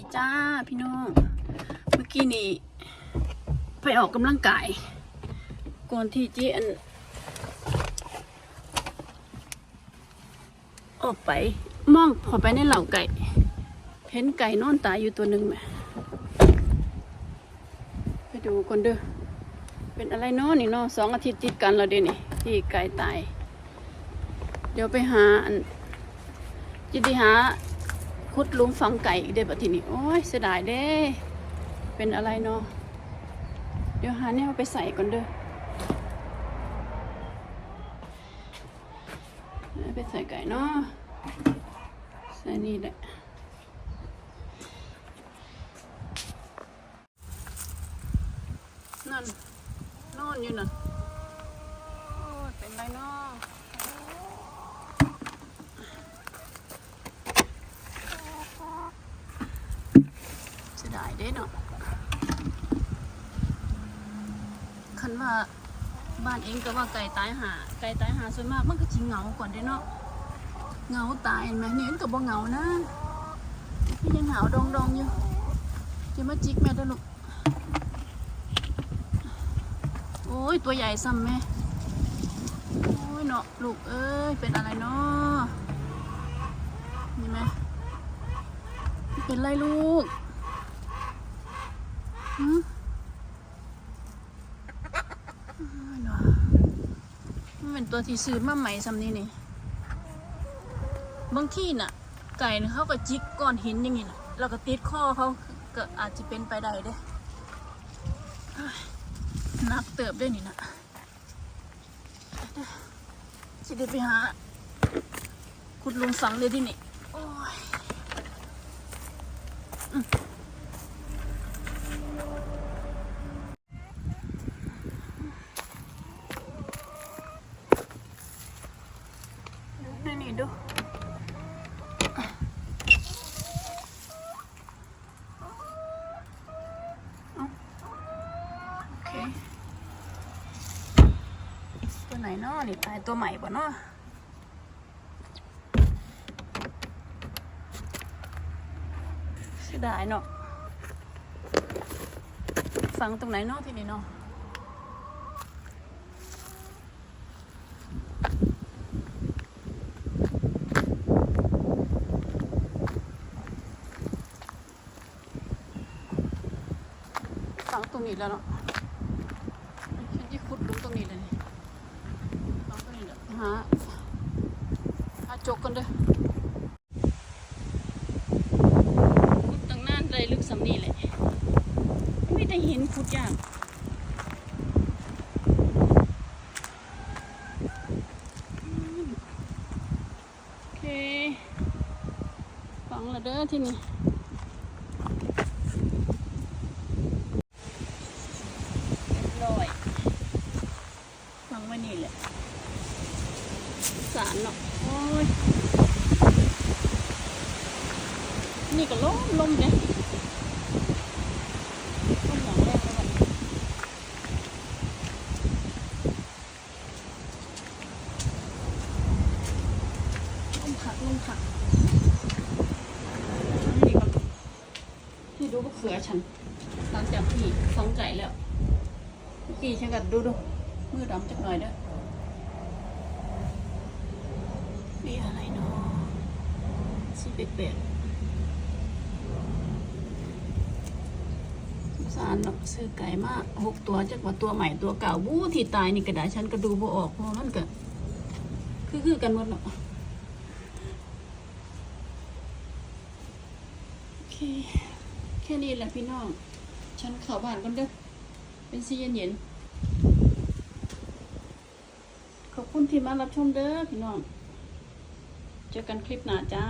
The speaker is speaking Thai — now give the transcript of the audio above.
ดีจ้าพี่น้อง เมื่อกี้นี่ไปออกกำลังกาย ก่อนที่จีอัน ออกไปมองพอไปในเหล่าไก่ เห็นไก่นอนตายอยู่ตัวหนึ่งไหมไปดูก่อนเด้อเป็นอะไรเนาะนี่เนาะสองอาทิตย์ติดกันแล้วเดี๋ยวนี้ที่ไก่ตาย เดี๋ยวไปหาอันจิไดีหา ขุดลุมฝังไก่อีกเด้บัดทีนี้โอ้ยเสียดายเด้ เป็นอะไรเนาะเดี๋ยวหาแนวไปใส่ก่อนเด้อไปใส่ไก่เนาะใส่นี่แหละนั่นนอนอยู่นั่นโอ้เป็นไรเนาะ เด้เนาะคันว่าบ้านเองก็ว่าไก่ตายหาไก่ตายหาส่วนมากมันก็จิเหงาก่อนเด้เนาะเหงาตายเห็นไหมนี่นก็บ่เหงานะพี่ยังหาวดองดองๆอยู่จะมาจิกแม่ด้อลูกโอ้ยตัวใหญ่ซ้ำแม่โอ้ยเนาะลูกเอ้ยเป็นอะไรเนาะนี่ไหมเป็นไรลูก มันเป็นตัวที่ซื้อมาใหม่ซ้ำนี่นี่ บางที่น่ะ ไก่เขาก็จิกก้อนหินอย่างงี้น่ะแล้วก็ติดคอเขาก็อาจจะเป็นไปได้เด้อ้ายนักเติบด้วยนี่นะสิได้ไปหาขุดลุงสังเลยที่นี่ โอ้ย นี่นี่ดูเอาโอเค ตัวไหนเนาะนี่ตายตัวใหม่ป่เนาะเสียดายเนาะฟังตรงไหนเนาะที่นี่เนาะฝังตรงนี้แล้วเนาะฉันจะขุดลงตรงนี้เลย หละหาหาจกกันเด้อขุดตั้งนานเลยลึกสำนี้เลยไม่ได้เห็นขุดยากโอเคฝังละเด้อที่นี่ เรียบร้อยฟังไว้นี่แหละ สารเนาะ โอ้ ยนี่ก็ลมลมเนี่ยลมหลังแรกแล้วกันล้มผักลมผักนี่ก็ที่ดูก็เขือฉันหลังจากที่ฟังไก่แล้วเมื่อกี้ฉันก็ดูดูมือดำจักหน่อยเด้อมีอะไรเนาะ สีเป็ดเป็ดสงสารเนาะซื้อไก่มาหกตัวจากว่าตัวใหม่ตัวเก่าบู้ที่ตายนี่ก็ได้ฉันก็ดูบ่ออกเพราะมันก็คือคือกันหมดเนาะโอเค แค่นี้แหละพี่น้อง ฉันข้าบ้านกันเด้อเป็นซีเย็นๆขอบคุณที่มารับชมเด้อพี่น้อง เจอกันคลิปหน้าจ้า